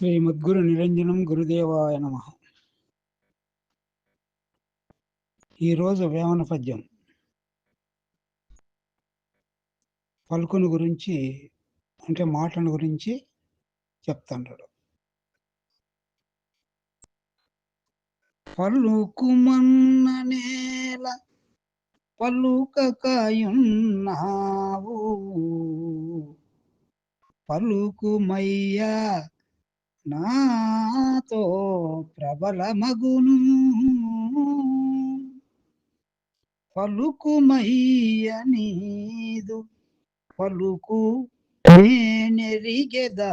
శ్రీమద్గురు నిరంజనం గురుదేవాయ నమ. ఈరోజు వేమన పద్యం. పలుకుని గురించి అంటే మాటను గురించి చెప్తాడు పలుకుమన్న నేల పలుకకయున్నావు. పలుకుమయ్యా నాతో ప్రబల మగును పలుకుమయ్య నీదు పలుకు నేనెరిగెదా.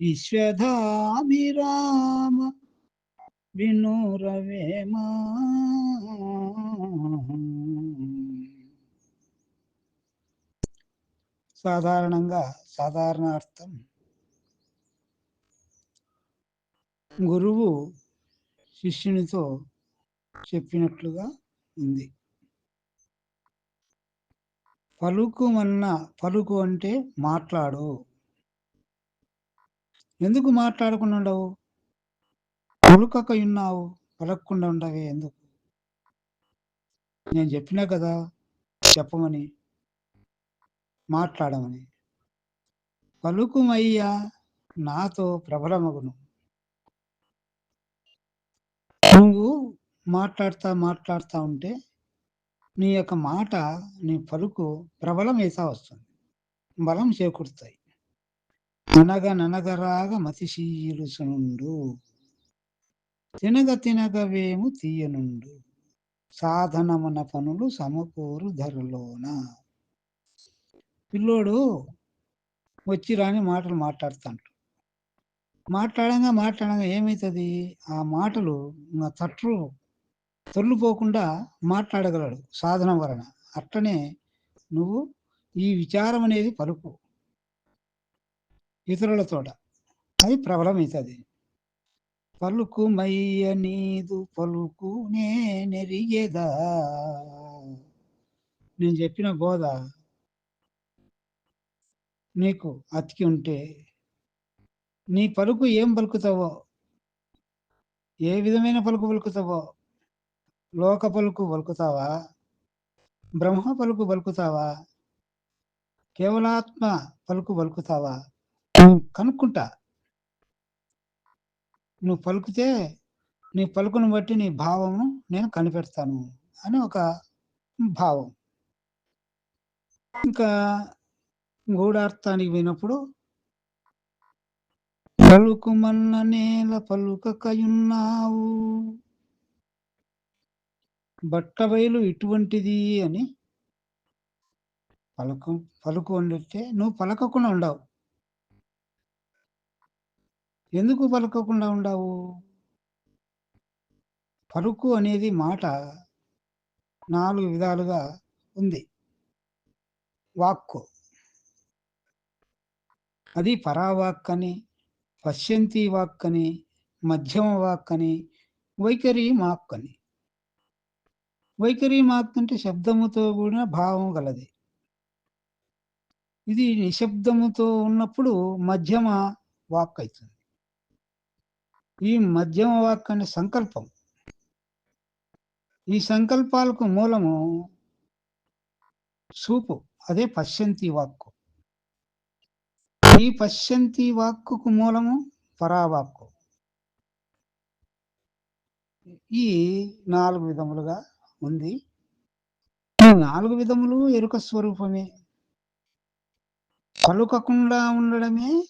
విశ్వధాభిరామ సాధారణంగా సాధారణ అర్థం గురువు శిష్యునితో చెప్పినట్లుగా ఉంది. పలుకుమన్న పలుకు అంటే మాట్లాడు. ఎందుకు మాట్లాడకుండా ఉండవు? పలుకక ఉన్నావు పలకకుండా ఉండవే ఎందుకు? నేను చెప్పినా కదా చెప్పమని మాట్లాడమని. పలుకుమయ్యా నాతో ప్రబలమగును. నువ్వు మాట్లాడుతా మాట్లాడుతూ ఉంటే నీ యొక్క మాట నీ పలుకు ప్రబలం వేసా వస్తుంది. బలం చేకూరుతాయి. అనగ ననగరాగ మతిశీలుసునుండు. తినగ తినగవేము తీయనుండు. సాధనమున పనులు సమకూరు ధరలోన. పిల్లోడు వచ్చి రాని మాటలు మాట్లాడుతాడు. మాట్లాడంగా మాట్లాడంగా ఏమవుతుంది ఆ మాటలు నా తట్లు తొల్లిపోకుండా మాట్లాడగలడు సాధన వలన. అట్లనే నువ్వు ఈ విచారం అనేది పలుకు. ఇతరులతోట అది ప్రబలమవుతుంది పలుకు మయ్య నీదు పలుకు నేనెరిగేదా నేను చెప్పిన బోధ నీకు అతికి ఉంటే నీ పలుకు ఏం పలుకుతావో? ఏ విధమైన పలుకు పలుకుతావో? లోక పలుకు పలుకుతావా? బ్రహ్మ పలుకు పలుకుతావా? కేవలాత్మ పలుకు పలుకుతావా? కనుక్కుంటా. నువ్వు పలుకుతే నీ పలుకును బట్టి నీ భావమును నేను కనిపెడతాను అని ఒక భావం. ఇంకా గూఢార్థానికి పోయినప్పుడు పలుకుమన్న నేల పలుకకయున్నావు. బట్టబయలు ఇటువంటిది అని పలుకు పలుకు వండితే నువ్వు పలకకుండా ఉండవు. ఎందుకు పలకకుండా ఉండవు? పలుకు అనేది మాట నాలుగు విధాలుగా ఉంది. వాక్కు. అది పరావాక్ అని పశ్యంతి వాక్ అని మధ్యమ వాక్ అని వైఖరి మాక్ అని వైఖరి మాక్ అంటే శబ్దముతో కూడిన భావం గలది. ఇది నిశ్శబ్దముతో ఉన్నప్పుడు మధ్యమ వాక్ అవుతుంది ఈ మధ్యమ వాక్ అనే సంకల్పం. ఈ సంకల్పాలకు మూలము చూపు అదే పశ్యంతి వాక్కు. ఈ పశ్యంతి వాక్కుకు మూలము పరావాక్కు. ఈ నాలుగు విధములుగా ఉంది. ఈ నాలుగు విధములు ఎరుక స్వరూపమే. పలుకకుండా ఉండడమే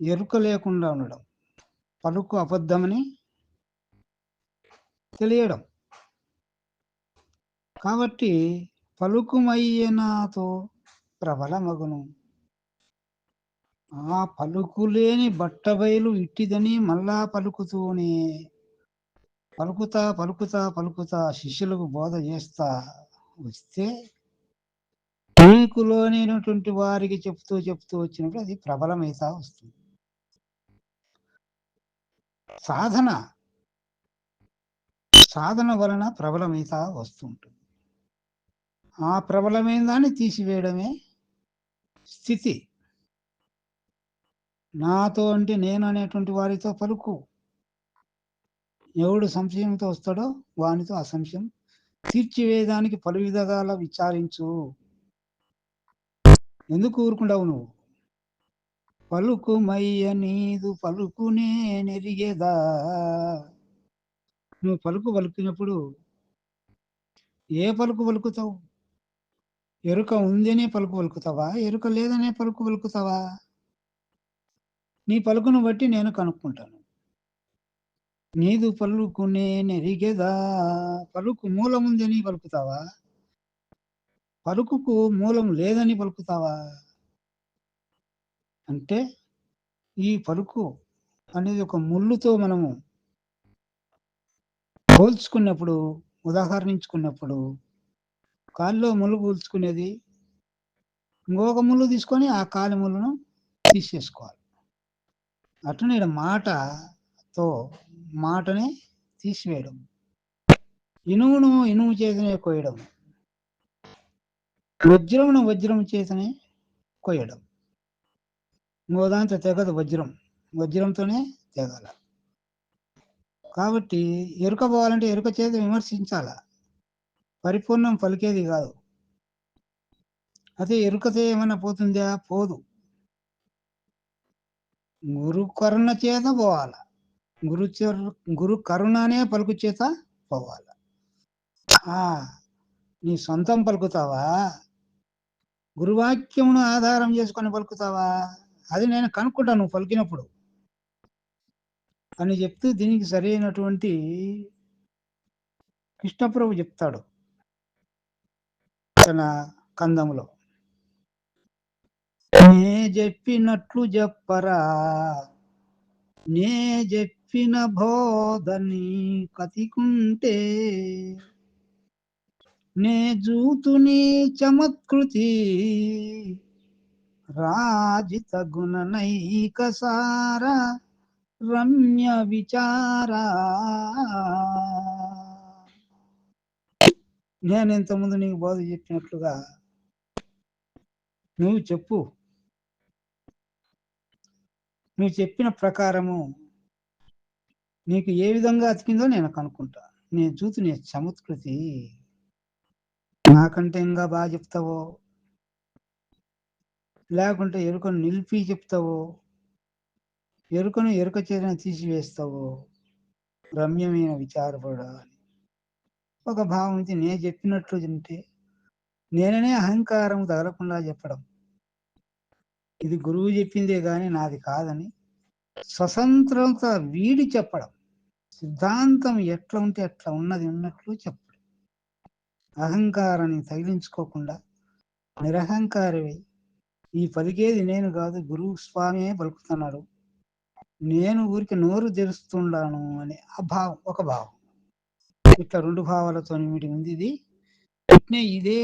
ఎరుక లేకుండా ఉండడం. పలుకు అబద్ధమని తెలియడం. కాబట్టి పలుకుమయ్యనాతో ప్రబలమగును. ఆ పలుకులేని బట్టబయలు ఇట్టిదని మళ్ళా పలుకుతూనే. పలుకుతా పలుకుతా పలుకుతా శిష్యులకు బోధ చేస్తా వస్తే నీకులోనైనటువంటి వారికి చెప్తూ చెప్తూ వచ్చినప్పుడు అది ప్రబలమైతా వస్తుంది. సాధన. సాధన వలన ప్రబలమైతా వస్తుంటుంది. ఆ ప్రబలమైన దాన్ని తీసివేయడమే స్థితి. నాతో అంటే నేను అనేటువంటి వారితో పలుకు. ఎవడు సంశయంతో వస్తాడో వానితో ఆ సంశయం తీర్చివేయడానికి పలు విధాల విచారించు. ఎందుకు ఊరుకుంటావు నువ్వు? పలుకుమయ్య నీదు పలుకునే నెరిగేదా నువ్వు పలుకు పలుకినప్పుడు ఏ పలుకు పలుకుతావు? ఎరుక ఉందనే పలుకు పలుకుతావా? ఎరుక లేదనే పలుకు పలుకుతావా? నీ పలుకును బట్టి నేను కనుక్కుంటాను. నీదు పలుకునే నెరిగేదా? పలుకు మూలముందని పలుకుతావా? పలుకుకు మూలం లేదని పలుకుతావా? అంటే ఈ పలుకు అనేది ఒక ముళ్ళుతో మనము పోల్చుకున్నప్పుడు ఉదాహరణించుకున్నప్పుడు కాల్లో ముళ్ళు పోల్చుకునేది ఇంకొక ముళ్ళు తీసుకొని ఆ కాలి ముళ్ళను తీసేసుకోవాలి. అట్లనే మాటతో మాటని తీసివేయడం. ఇనుమును ఇనుము చేతనే కోయడం వజ్రమును వజ్రం చేతనే కొయ్యడం. ఇంకో దాంతో తెగదు వజ్రం. వజ్రంతోనే తెగాల. కాబట్టి ఎరుక పోవాలంటే ఎరుక చేత విమర్శించాల. పరిపూర్ణం పలికేది కాదు. అదే ఎరుకతో ఏమైనా పోతుందా? పోదు. గురు కరుణ చేత పోవాల. గురు గురు కరుణనే పలుకు చేత పోవాల. నీ సొంతం పలుకుతావా? గురువాక్యమును ఆధారం చేసుకొని పలుకుతావా? అది నేను కనుక్కుంటాను నువ్వు పలికినప్పుడు. అని చెప్తూ దీనికి సరైనటువంటి కృష్ణప్రభు చెప్తాడు. తన కందంలో. నే చెప్పినట్లు చెప్పరా నే చెప్పిన బోధని కతికుంటే. నే జూతుని చమత్కృతి రాజిత గుణనైక సారా రమ్య విచారా. నేను ఇంతకుముందు నీకు బోధ చెప్పినట్లుగా నువ్వు చెప్పు. నువ్వు చెప్పిన ప్రకారము నీకు ఏ విధంగా అతికిందో నేను కనుక్కుంటా. నేను చూసి నీ సంస్కృతి నాకంటే ఇంకా బాగా చెప్తావో? లేకుంటే ఎరుకను నిలిపి చెప్తావో? ఎరుకను ఎరుక చేరిన తీసివేస్తావో? రమ్యమైన విచారపడాలి ఒక భావం ఇది నేను చెప్పినట్లు తింటే నేననే అహంకారం తగలకుండా చెప్పడం. ఇది గురువు చెప్పిందే కానీ నాది కాదని స్వతంత్రత వీడి చెప్పడం. సిద్ధాంతం ఎట్లా ఉంటే అట్లా ఉన్నది ఉన్నట్లు చెప్పడం. అహంకారాన్ని తగిలించుకోకుండా నిరహంకారమై ఈ పలికేది నేను కాదు గురువు స్వామియే పలుకుతున్నాడు? నేను ఊరికి నోరు తెరుస్తున్నాను అనే ఆ భావం ఒక భావం. ఇట్లా రెండు భావాలతో నిమిటి ఉంది ఇది. ఇట్నే ఇదే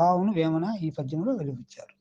భావను వేమన ఈ పద్యంలో వెలిపించారు